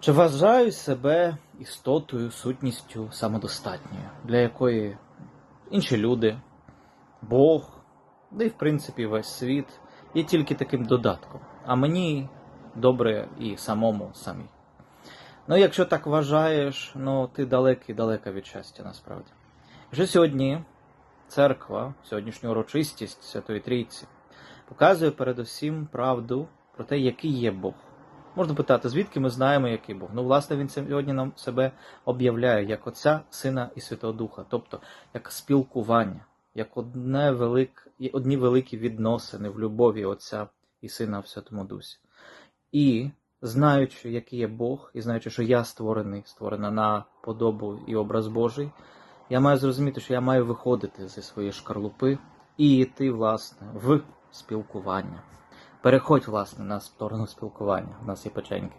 Чи вважаю себе істотою, сутністю самодостатньою, для якої інші люди, Бог, да й в принципі весь світ є тільки таким додатком, а мені добре і самому самій. Ну, якщо так вважаєш, ну ти далекий далека від щастя насправді. Вже сьогодні церква, сьогоднішню урочистість Святої Трійці показує передусім правду про те, який є Бог. Можна питати, звідки ми знаємо, який Бог? Ну, власне, він сьогодні нам себе об'являє як Отця, Сина і Святого Духа, тобто як спілкування, як одне велик, одні великі відносини в любові Отця і Сина в Святому Дусі. І знаючи, який є Бог, і знаючи, що я створений, створена на подобу і образ Божий, я маю зрозуміти, що я маю виходити зі своєї шкарлупи і йти, власне, в спілкування. Переходь, власне, на сторону спілкування. У нас є печеньки.